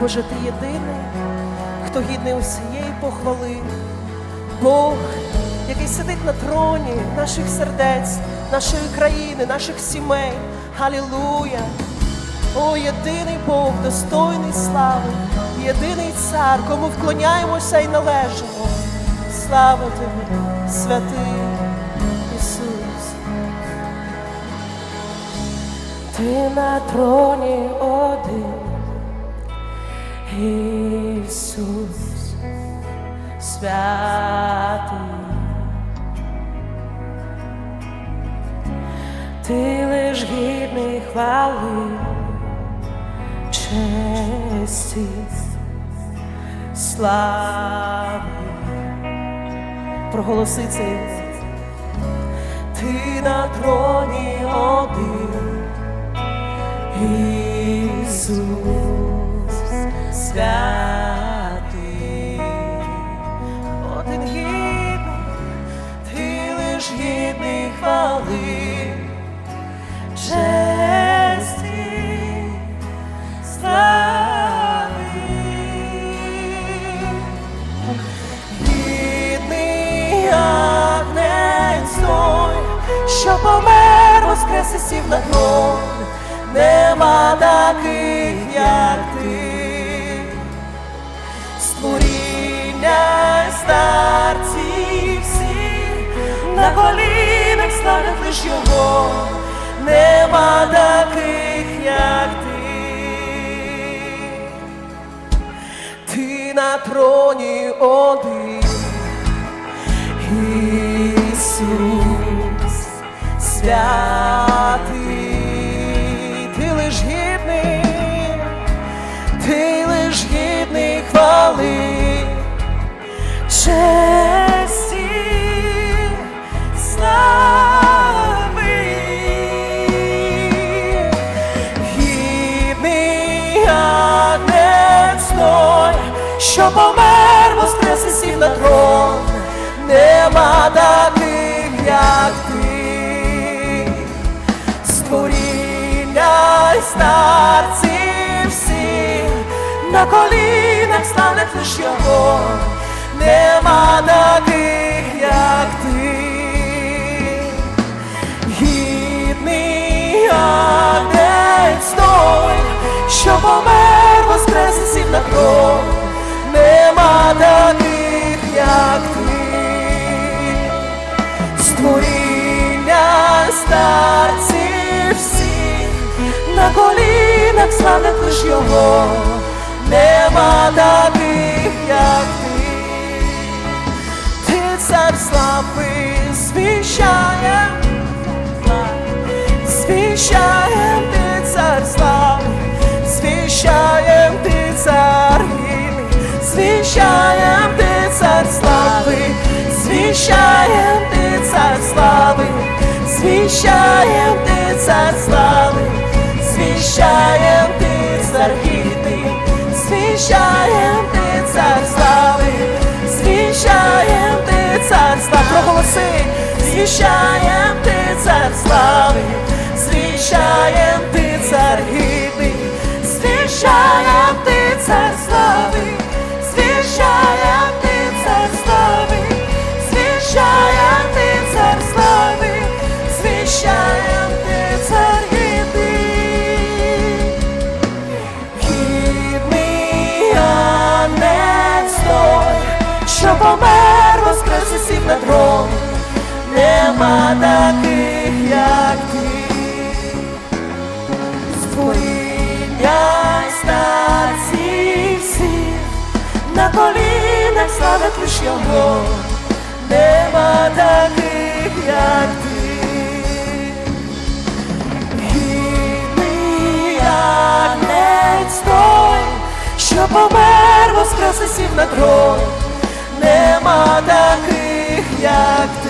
Боже, ти єдиний, хто гідний усієї похвали. Бог, який сидить на троні наших сердець, нашої країни, наших сімей. Халілуя! О, єдиний Бог, достойний слави, єдиний цар, кому вклоняємося і належимо. Слава тобі, святий Ісус. Ти на троні один, Ісус, святий. Ти лиш гідний хвали, честі, слави. Проголоси цей. Ти на троні один, Ісус, святий, один ти лиш гідний хвали, честі, слави. Гідний агнець той, що помер, воскрес і сів на трон, нема таких, як ти, старці всі, на колінах славлять лиш його, нема таких, як ти. Ти на троні один, Ісус, святий, ти лиш гідний, ти лиш гідний хвали, що помер, воскрес і сів на трон, нема таких, ти, створіння й старці всі, на колінах славлять лиш його, нема таких, як ти. Гідний агнець той, що помер, воскрес і сів на трон, нема таких, як ти, створіння старці всі, на колінах славлять лиш його, shine. Нема таких, як ти, створіння старці всі, на колінах славять лиш його, нема таких, як ти. Гідний агнець той, що помер, воскрес сів на трон, нема таких, як ти,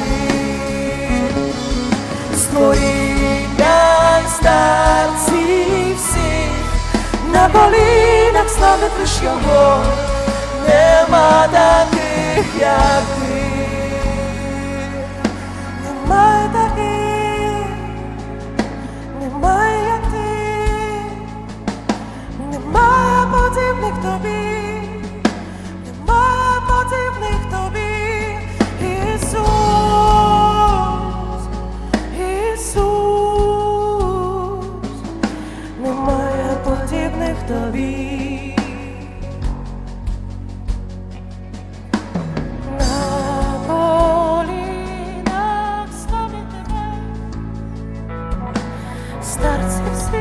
створіння й старці всі, на колінах славить лиш його, нема таких, як ти, немає таких, немає як ти, немає подібних тобі. Тебе, старці всі,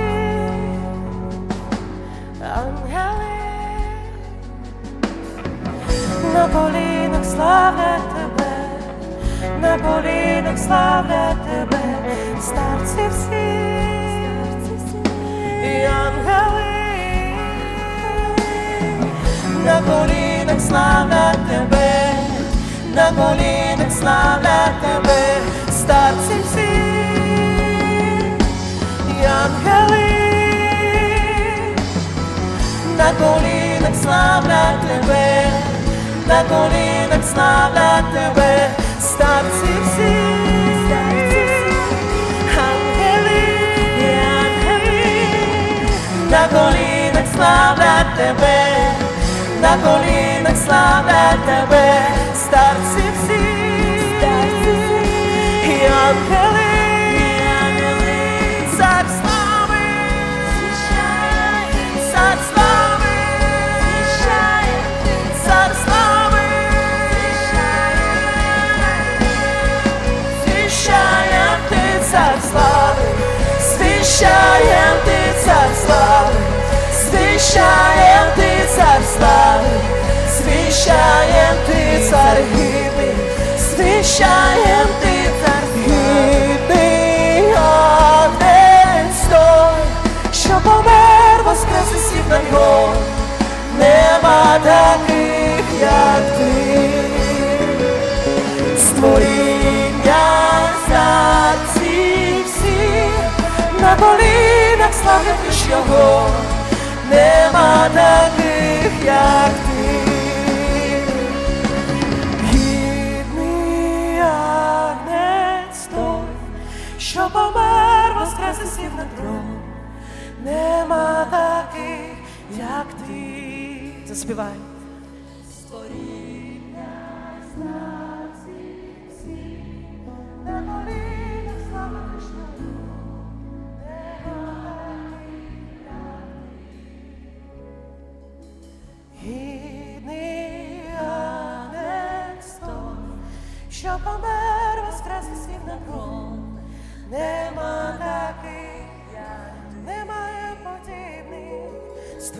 ангели, на колінах славлять тебе, на колінах славлять на колінах славлять тебе, на колінах славлять тебе, старці всі, ангели, на колінах славлять тебе, на колінах славлять тебе, старці всі, ангели, ангели, на колінах славлять тебе, на колінах славлять тебе, старці всі, і ангели, цар слави, цар слави, цар слави, ти цар слави, звіщаєм ти цар гідний, Агнець той, що помер воскрес і сів на нього, нема таких, як ти. Створіння старці всі, на колінах славлять лиш його, нема таких, як ти. Трон, нема таких, як ти. Заспівай. На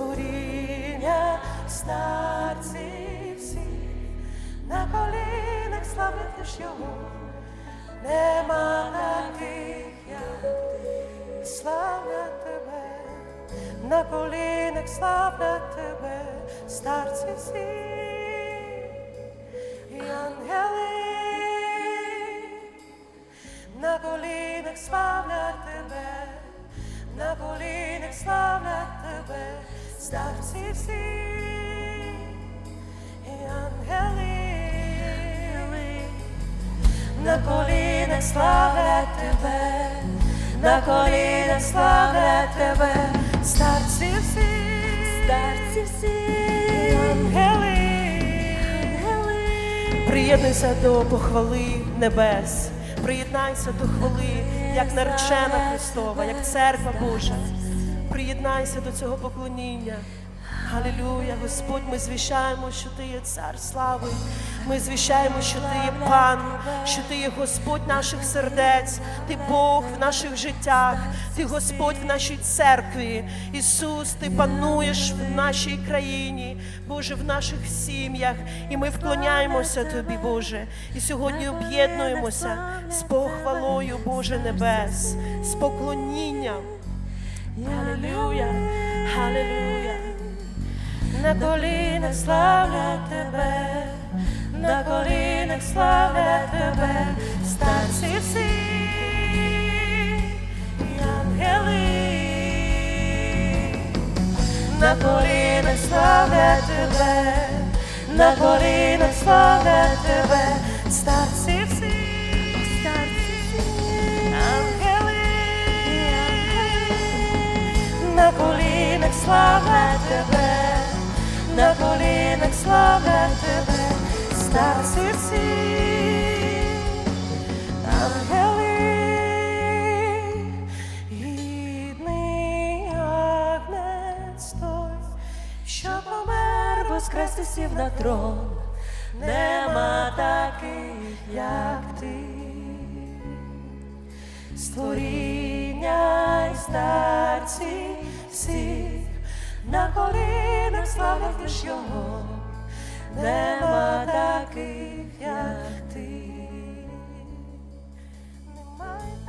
створіння старці всі, на колінах славлять лиш його, нема таких, як ти, славлять тебе, на колінах славлять тебе, старці всі, і ангели, на колінах славлять тебе, на колінах славлять тебе, старці всі, і ангели, на колінах славлять тебе, на колінах славлять тебе, старці всі, старці всі, і ангели, Приєднуйся до похвали небес, приєднайся до хвали, як наречена Христова, як церква Божа. Приєднайся до цього поклоніння. Алілюя, Господь, ми звіщаємо, що Ти є цар слави. Ми звіщаємо, що Ти є пан, що Ти є Господь наших сердець, Ти Бог в наших життях, Ти Господь в нашій церкві. Ісус, Ти пануєш в нашій країні, Боже, в наших сім'ях. І ми вклоняємося Тобі, Боже. І сьогодні об'єднуємося з похвалою, Боже Небес, з поклонінням. Алілюя, Алілюя. На колінах славлять тебе, на колінах славлять тебе, старці всі, і ангели. На колінах славлять тебе, на колінах славлять тебе, колінах славлять тебе, на колінах славлять тебе, старці всі, ангели, гідний агнець той, Христос сів на трон, нема таких, як ти. Створіння й старці всіх, на колінах славлять лиш його, нема таких, як ти. Немає